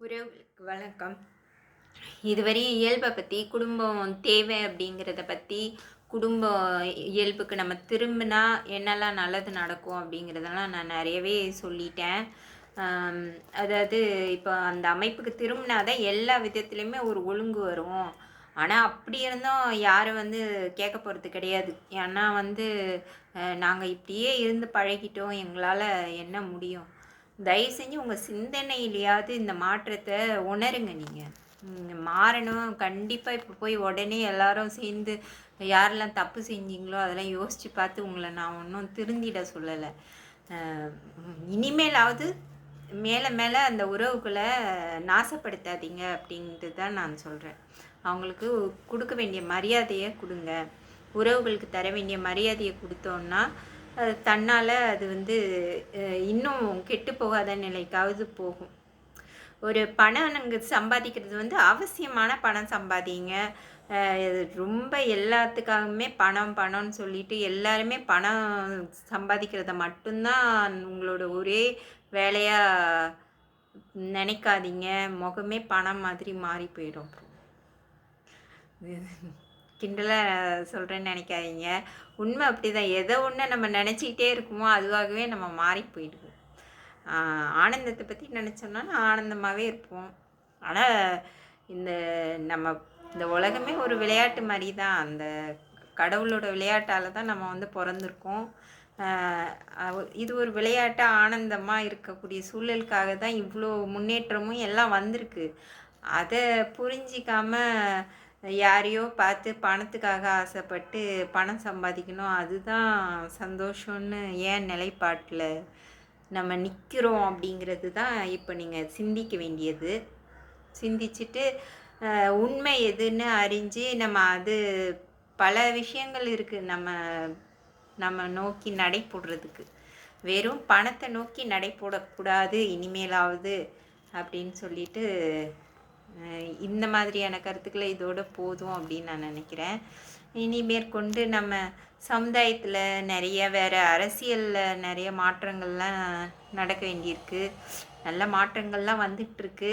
உறவுகளுக்கு வணக்கம் இதுவரை இயல்பை பற்றி குடும்பம் தேவை அப்படிங்கிறத பற்றி குடும்ப இயல்புக்கு நம்ம திரும்பினா என்னெல்லாம் நல்லது நடக்கும் அப்படிங்கிறதெல்லாம் நான் நிறையவே சொல்லிட்டேன். அதாவது இப்போ அந்த அமைப்புக்கு திரும்பினா தான் எல்லா விதத்துலேயுமே ஒரு ஒழுங்கு வரும். ஆனால் அப்படி இருந்தும் யாரும் வந்து கேட்க போகிறது கிடையாது. ஏன்னா வந்து நாங்கள் இப்படியே இருந்து பழகிட்டோம். எங்களால் என்ன முடியும்? தயவு செஞ்சு உங்கள் சிந்தனையிலையாவது இந்த மாற்றத்தை உணருங்க நீங்கள் மாறணும். கண்டிப்பாக இப்போ போய் உடனே எல்லாரும் சேர்ந்து யாரெல்லாம் தப்பு செஞ்சீங்களோ அதெல்லாம் யோசித்து பார்த்து உங்களை நான் ஒன்றும் திருந்திட சொல்லலை. இனிமேலாவது மேலே மேலே அந்த உறவுகளை நாசப்படுத்தாதீங்க அப்படின்ட்டு தான் நான் சொல்கிறேன் அவங்களுக்கு கொடுக்க வேண்டிய மரியாதையை கொடுங்க. உறவுகளுக்கு தர வேண்டிய மரியாதையை கொடுத்தோன்னா அது தன்னால் அது வந்து இன்னும் கெட்டு போகாத நிலைக்காவது போகும். ஒரு பணம் நாங்கள் சம்பாதிக்கிறது வந்து அவசியமான பணம் சம்பாதிங்க. ரொம்ப எல்லாத்துக்காகவுமே பணம் பணம்னு சொல்லிட்டு எல்லாருமே பணம் சம்பாதிக்கிறத மட்டும்தான் உங்களோட ஒரே வேலையாக நினைக்காதீங்க. முகமே பணம் மாதிரி மாறி போயிடும். கிண்டலாக சொல்கிறேன்னு நினைக்காதீங்க. உண்மை அப்படி தான் எதை ஒன்று நம்ம நினச்சிக்கிட்டே இருக்குமோ அதுவாகவே நம்ம மாறி போயிடுவோம். ஆனந்தத்தை பற்றி நினச்சோம்னா ஆனந்தமாகவே இருப்போம். ஆனால் இந்த நம்ம இந்த உலகமே ஒரு விளையாட்டு மாதிரி தான் அந்த கடவுளோட விளையாட்டால் தான் நம்ம வந்து பிறந்திருக்கோம். இது ஒரு விளையாட்டாக ஆனந்தமாக இருக்கக்கூடிய சூழலுக்காக தான் இவ்வளோ முன்னேற்றமும் எல்லாம் வந்திருக்கு. அதை புரிஞ்சிக்காமல் யாரையோ பார்த்து பணத்துக்காக ஆசைப்பட்டு பணம் சம்பாதிக்கணும். அதுதான் சந்தோஷம்னு ஏன் நிலைப்பாட்டில் நம்ம நிற்கிறோம் அப்படிங்கிறது தான் இப்போ நீங்கள் சிந்திக்க வேண்டியது. சிந்திச்சுட்டு உண்மை எதுன்னு அறிஞ்சு நம்ம அது பல விஷயங்கள் இருக்குது நம்ம நம்ம நோக்கி நடை போடுறதுக்கு. வெறும் பணத்தை நோக்கி நடை போடக்கூடாது இனிமேலாவது அப்படின்னு சொல்லிட்டு இந்த மாதிரியான கருத்துக்களை இதோட போதும் அப்படின்னு நான் நினைக்கிறேன். இனி மேற்கொண்டு நம்ம சமுதாயத்தில் நிறைய வேறு அரசியலில் நிறைய மாற்றங்கள்லாம் நடக்க வேண்டியிருக்கு. நல்ல மாற்றங்கள்லாம் வந்துட்டுருக்கு.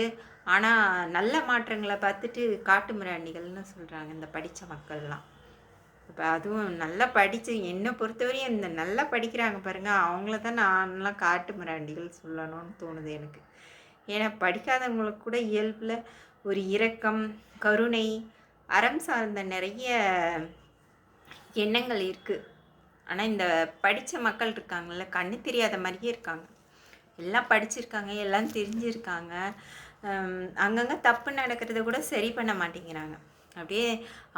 ஆனால் நல்ல மாற்றங்களை பார்த்துட்டு காட்டு மிராண்டிகள்னு சொல்கிறாங்க இந்த படித்த மக்கள்லாம். இப்போ அதுவும் நல்லா படித்து என்னை பொறுத்தவரையும் இந்த நல்லா படிக்கிறாங்க பாருங்கள் அவங்கள தான் நான்லாம் காட்டு மிராண்டிகள் சொல்லணும்னு தோணுது எனக்கு. ஏன்னா படிக்காதவங்களுக்கு கூட இயல்பில் ஒரு இரக்கம் கருணை அறம் சார்ந்த நிறைய எண்ணங்கள் இருக்குது ஆனால் இந்த படித்த மக்கள் இருக்காங்கல்ல கண்ணு தெரியாத மாதிரியே இருக்காங்க. எல்லாம் படிச்சிருக்காங்க எல்லாம் தெரிஞ்சிருக்காங்க. அங்கங்கே தப்பு நடக்கிறத கூட சரி பண்ண மாட்டேங்கிறாங்க. அப்படியே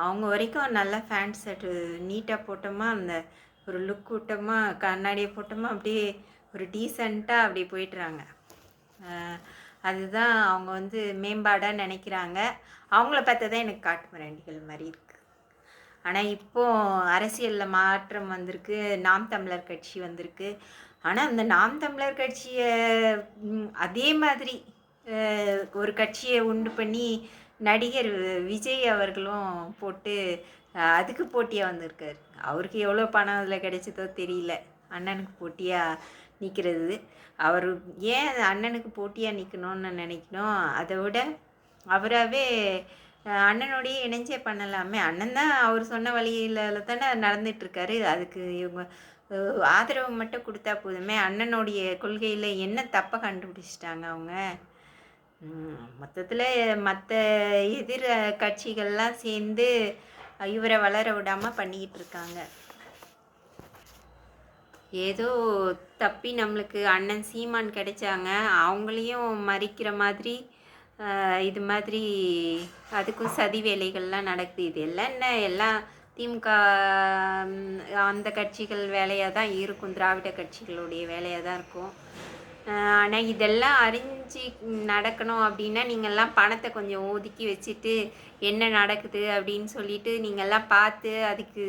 அவங்க வரைக்கும் நல்லா ஃபேண்ட் ஷர்ட்டு நீட்டாக போட்டோமா அந்த ஒரு லுக் விட்டோமா கண்ணாடியை போட்டோமா அப்படியே ஒரு டீசெண்டாக அப்படியே போயிட்டுறாங்க. அதுதான் அவங்க வந்து மேம்பாடாக நினைக்கிறாங்க. அவங்கள பார்த்தா தான் எனக்கு காட்டுமிராண்டிகள் மாதிரி இருக்குது ஆனால் இப்போ அரசியலில் மாற்றம் வந்திருக்கு. நாம் தமிழர் கட்சி வந்திருக்கு. ஆனால் அந்த நாம் தமிழர் கட்சியை அதே மாதிரி ஒரு கட்சியை உண்டு பண்ணி நடிகர் விஜய் அவர்களும் போட்டு அதுக்கு போட்டியாக வந்திருக்காரு. அவருக்கு எவ்வளோ பணம் அதில் கிடைச்சதோ தெரியல. அண்ணனுக்கு போட்டியாக நிற்கிறது அவர் ஏன் அண்ணனுக்கு போட்டியாக நிற்கணும்னு நினைக்கணும்? அதை விட அவராகவே அண்ணனோடையே இணைஞ்சே பண்ணலாமே. அண்ணன் தான் அவர் சொன்ன வழியில தானே நடந்துட்டுருக்காரு. அதுக்கு இவங்க ஆதரவு மட்டும் கொடுத்தா போதுமே. அண்ணனுடைய கொள்கையில் என்ன தப்பை கண்டுபிடிச்சிட்டாங்க அவங்க? மொத்தத்தில் மற்ற எதிர் கட்சிகள்லாம் சேர்ந்து இவரை வளர விடாமல் பண்ணிக்கிட்டு இருக்காங்க. ஏதோ தப்பி நம்மளுக்கு அண்ணன் சீமான் கிடைச்சாங்க அவங்களையும் மறிக்கிற மாதிரி இது மாதிரி அதுக்கும் சதி வேலைகள்லாம் நடக்குது. இது எல்லாம் என்ன? எல்லாம் திமுக அந்த கட்சிகள் வேலையாக தான் இருக்கும். திராவிட கட்சிகளுடைய வேலையாக தான் இருக்கும். ஆனால் இதெல்லாம் அறிஞ்சு நடக்கணும் அப்படின்னா நீங்கள்லாம் பணத்தை கொஞ்சம் ஒதுக்கி வச்சுட்டு என்ன நடக்குது அப்படின்னு சொல்லிட்டு நீங்கள்லாம் பார்த்து அதுக்கு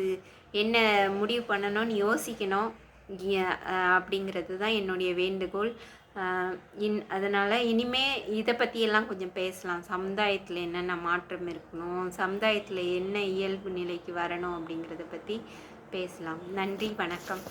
என்ன முடிவு பண்ணணும்னு யோசிக்கணும். அப்படிங்கிறது தான் என்னுடைய வேண்டுகோள். இன் அதனால் இனிமே இதை பற்றியெல்லாம் கொஞ்சம் பேசலாம். சமுதாயத்தில் என்னென்ன மாற்றம் இருக்கணும்? சமுதாயத்தில் என்ன இயல்பு நிலைக்கு வரணும் அப்படிங்கிறத பற்றி பேசலாம். நன்றி வணக்கம்.